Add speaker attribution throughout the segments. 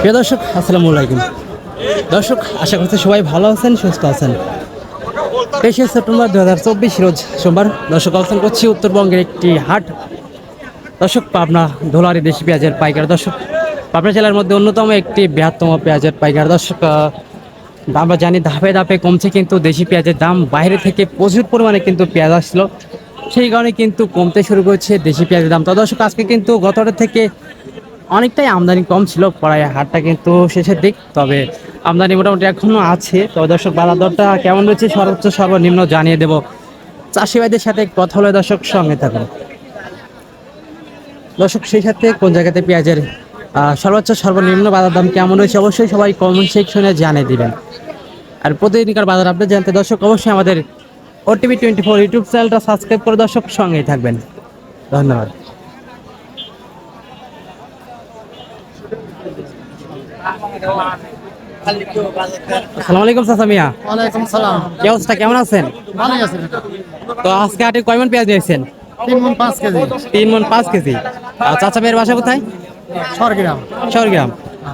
Speaker 1: প্রিয় দর্শক, আসসালামু আলাইকুম। দর্শক, আশা করছি সবাই ভালো আছেন, সুস্থ আছেন। তেইশে সেপ্টেম্বর দু হাজার চব্বিশ রোজ সোমবার দর্শক অবস্থান করছি উত্তরবঙ্গের একটি হাট। দর্শক, পাবনা ধোলারি দেশি পেঁয়াজের পাইকার দর্শক। পাবনা জেলার মধ্যে অন্যতম একটি বৃহত্তম পেঁয়াজের পাইকার দর্শক আমরা জানি ধাপে ধাপে কমছে কিন্তু দেশি পেঁয়াজের দাম। বাইরে থেকে প্রচুর পরিমাণে কিন্তু পেঁয়াজ আসলো। সেই কারণে কিন্তু কমতে শুরু করছে দেশি পেঁয়াজের দাম। তো দর্শক, আজকে কিন্তু গতটা থেকে অনেকটাই আমদানি কম ছিল প্রায় হাটটা কিন্তু শেষের দিক, তবে আমদানি মোটামুটি এখনও আছে। তবে দর্শক, বাজার দরটা কেমন রয়েছে? সর্বোচ্চ, সর্বনিম্ন জানিয়ে দেবো। চাষি ভাইদের সাথে কথা হলে দর্শক সঙ্গে থাকুন। দর্শক, সেই সাথে কোন জায়গাতে পেঁয়াজের সর্বোচ্চ, সর্বনিম্ন বাজার দাম কেমন রয়েছে অবশ্যই সবাই কমেন্ট সেকশনে জানিয়ে দিবেন। আর প্রতিদিনকার বাজার আপডেট জানতে দর্শক, অবশ্যই আমাদের ওটিভি টোয়েন্টি ফোর ইউটিউব চ্যানেলটা সাবস্ক্রাইব করে দর্শক সঙ্গেই থাকবেন। ধন্যবাদ। আসসালামু আলাইকুম চাচা মিয়া।
Speaker 2: ওয়ালাইকুম সালাম।
Speaker 1: কি অবস্থা কেমন আছেন?
Speaker 2: ভালোই আছে
Speaker 1: তো আজকে হাটে কয় মন পেঁয়াজ নিয়েছেন?
Speaker 2: তিন মন পাঁচ কেজি।
Speaker 1: তিন মন পাঁচ কেজি। চাচা মেয়ের বাসা কোথায়?
Speaker 2: সরগ্রাম।
Speaker 1: শহরগ্রাম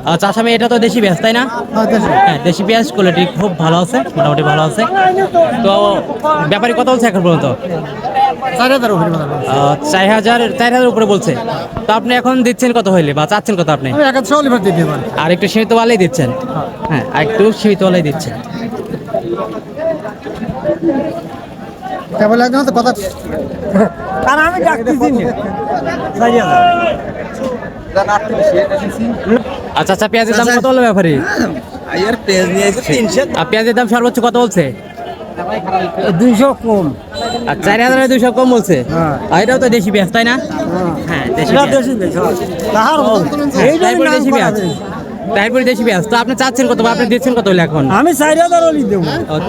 Speaker 1: আর চাচা মেয়ে এটা তো দেশি পেঁয়াজ তাই না? হ্যাঁ দেশি। পেঁয়াজ কোয়ালিটি খুব ভালো আছে মোটামুটি ভালো আছে। তো ব্যাপারী কত বলছে এখন পর্যন্ত।
Speaker 2: চার হাজার উপরে বাজার আছে।
Speaker 1: আহ, চার হাজার চার হাজার উপরে বলছে। তো আপনি এখন দিচ্ছেন কত হইলে বা চাচ্ছেন কত আপনি?
Speaker 2: আমি একাদ চল্লিশ দিতে পারি।
Speaker 1: আর একটু সীমিত ওয়ালাই দিচ্ছেন। হ্যাঁ। আর একটু সীমিত ওয়ালাই দিচ্ছেন।
Speaker 2: কেবল একজন কথা আর আমি ডাকতেছি
Speaker 1: আচ্ছা আচ্ছা পেঁয়াজের দাম কত হলো ব্যাপারী? পেঁয়াজের দাম সর্বোচ্চ কত বলছে?
Speaker 2: দুইশো কম।
Speaker 1: আর চার হাজার দুইশো কম বলছে?
Speaker 2: হ্যাঁ।
Speaker 1: আর এটাও তো দেশি পেঁয়াজ তাই না? হ্যাঁ। দেশি পেঁয়াজ।
Speaker 2: তাহার
Speaker 1: হ্যাঁ, তারপরে দেশি পেঁয়াজ। তারপরে দেশি পেঁয়াজ। তো আপনি চাচ্ছেন কত বা আপনি দিচ্ছেন কত হলে এখন?
Speaker 2: আমি চার হাজার হলি দেবো।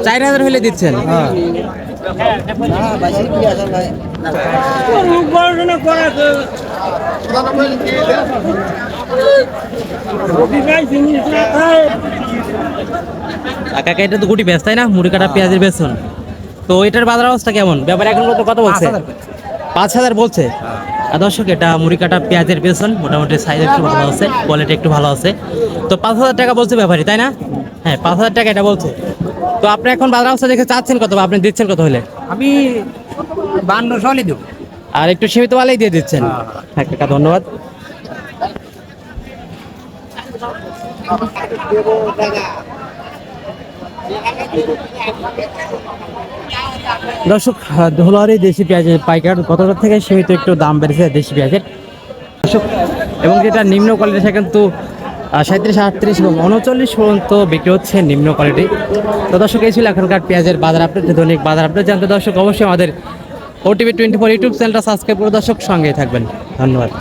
Speaker 1: চার হাজার হলে দিচ্ছেন? আর কাকা এটা তো গুটি পেঁয়াজ তাই না? মুড়ি কাটা পেঁয়াজের বেসন। তো এটার বাজার অবস্থা কেমন? ব্যাপার এখন কত কত বলছে? পাঁচ হাজার বলছে। দর্শক এটা মুড়ি কাটা পেঁয়াজের বেসন মোটামুটি সাইজ একটু ভালো আছে কোয়ালিটি একটু ভালো আছে। তো পাঁচ হাজার টাকা বলছে ব্যাপারী তাই না? হ্যাঁ পাঁচ হাজার টাকা এটা বলছে। তো আপনি এখন বাজার অবস্থা দেখে চাচ্ছেন কত আপনি দিচ্ছেন কত হলে?
Speaker 2: আমি বান্ন হলি দেবো।
Speaker 1: আর একটু সীমিত ওয়ালাই দিয়ে দিচ্ছেন। হ্যাঁ কাকা ধন্যবাদ। দর্শক ধোলারি দেশি পেঁয়াজের পাইকার কতটা থেকে সীমিত একটু দাম বেড়েছে দেশি পেঁয়াজের। দর্শক, এবং যেটা নিম্ন কোয়ালিটি সে কিন্তু সাঁত্রিশ, আটত্রিশ এবং উনচল্লিশ পর্যন্ত বিক্রি হচ্ছে নিম্ন কোয়ালিটি তো দর্শক, এই ছিল এখনকার পেঁয়াজের বাজার আপডেট দৈনিক বাজার আপডেট জানতে দর্শক, অবশ্যই আমাদের ওটিভি টোয়েন্টি ফোর ইউটিউব চ্যানেলটা সাবস্ক্রাইব করে দর্শক, সঙ্গেই থাকবেন। ধন্যবাদ।